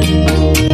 ಆವ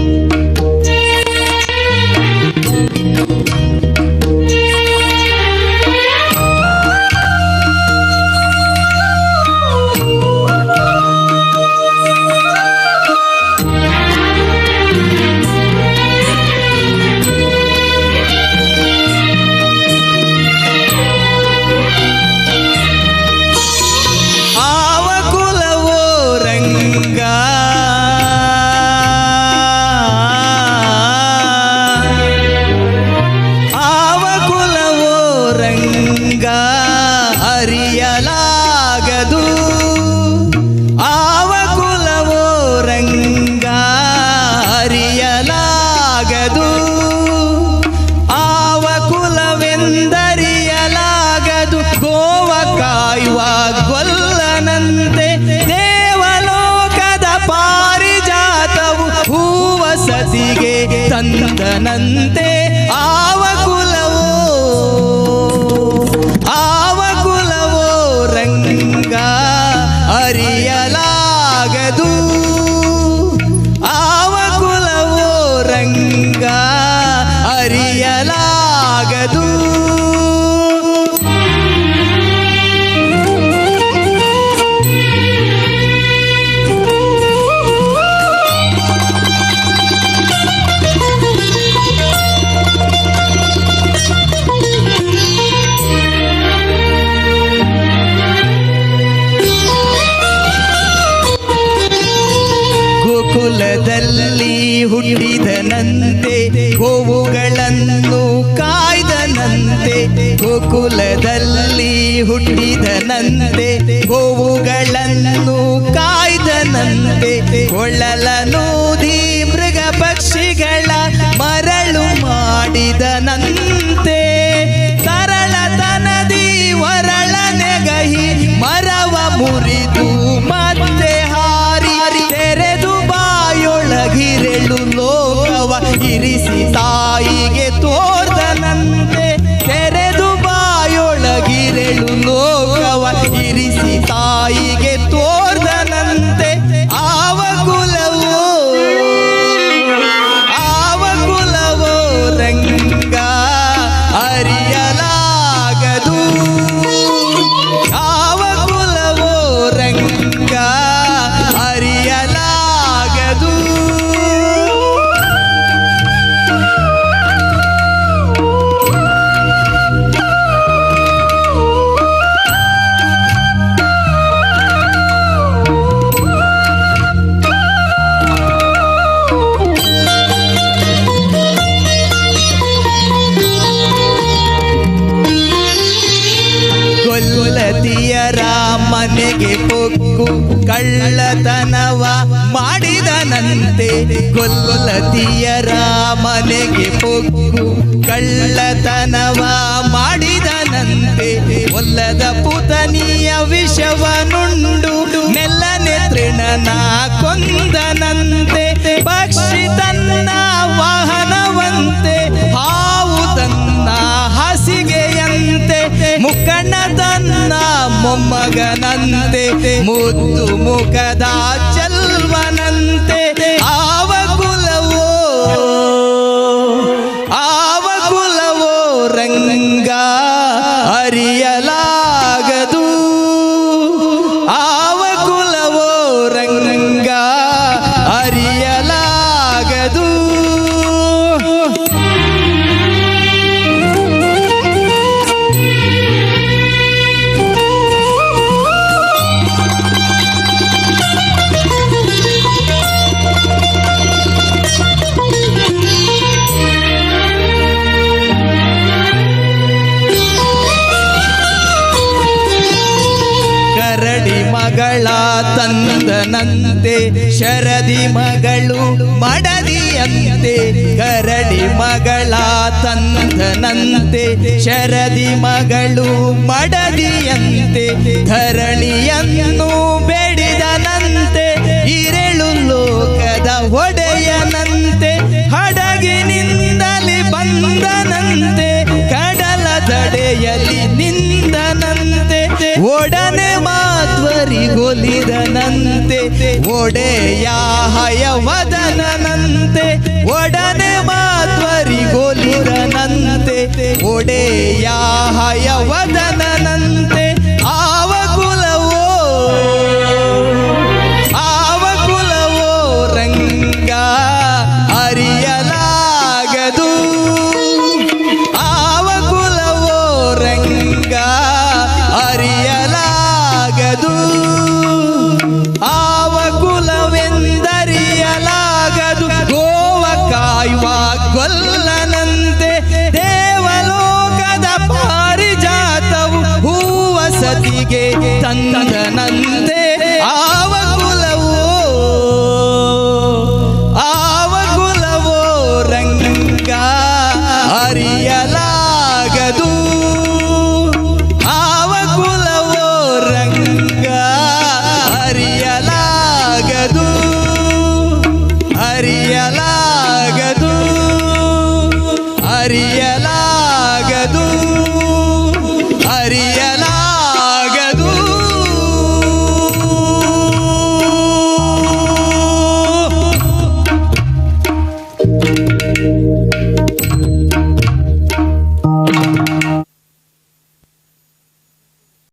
ಸತಿಗೆ ತಂದನಂತೆ ಆವ ಕುಲವೋ ಆವ ಕುಲವೋ ರಂಗ ಅರಿಯಲಾಗದು. ಹುಟ್ಟಿದನಂತೆ ಗೋವುಗಳನ್ನು ಕಾಯ್ದನಂತೆ ಗೋಕುಲದಲ್ಲಿ ಹುಟ್ಟಿದನಂತೆ ಗೋವುಗಳನ್ನು ಕಾಯ್ದನಂತೆ ಕೊಳ್ಳಲನೂದಿ ತಾಯಿಗೆ ತೋರ್ದನಂತೆ ತೆರೆದು ಬಾಯೊಳಗಿರೆಳು ಲೋಕವ ಇರಿಸಿ ತಾಯಿಗೆ ಮನೆಗೆ ಹೊಕ್ಕು ಕಳ್ಳತನವ ಮಾಡಿದನಂತೆ. ಕೊಲ್ಲತಿಯರ ಮನೆಗೆ ಹೊಕ್ಕು ಕಳ್ಳತನವ ಮಾಡಿದನಂತೆ. ಒಲ್ಲದ ಪುತನಿಯ ವಿಷವನುಂಡು ಮೊಮ್ಮಗನಂತೆ ಮುದ್ದು ಮುಖದ ಚಲ್ವನಂತೆ. ಕರಡಿ ಮಗಳ ತಂದನಂತೆ, ಶರದಿ ಮಗಳು ಮಡದಿಯಂತೆ ಕರಡಿ ಮಗಳ ತಂದನಂತೆ, ಶರದಿ ಮಗಳು ಮಡದಿಯಂತೆ, ಧರಣಿಯನ್ನು ಬೇಡಿದನಂತೆ ಇರೆಳು ಲೋಕದ ಒಡೆಯನಂತೆ ಮಾಧ್ವರಿಗೊಲಿದನಂತೆ ಒಡೆಯ ಹಯವದನಂತೆ ಸರಸ್ವತಿಗೆ ತಂದನಂತೆ ಆವ ಕುಲವೋ ಆವ ಕುಲವೋ ರಂಗ ಅರಿಯಲಾಗದು ಆವ ಕುಲವೋ ರಂಗ ಅರಿಯಲಾಗದು ಅರಿಯಲಾಗದು ಅರಿಯ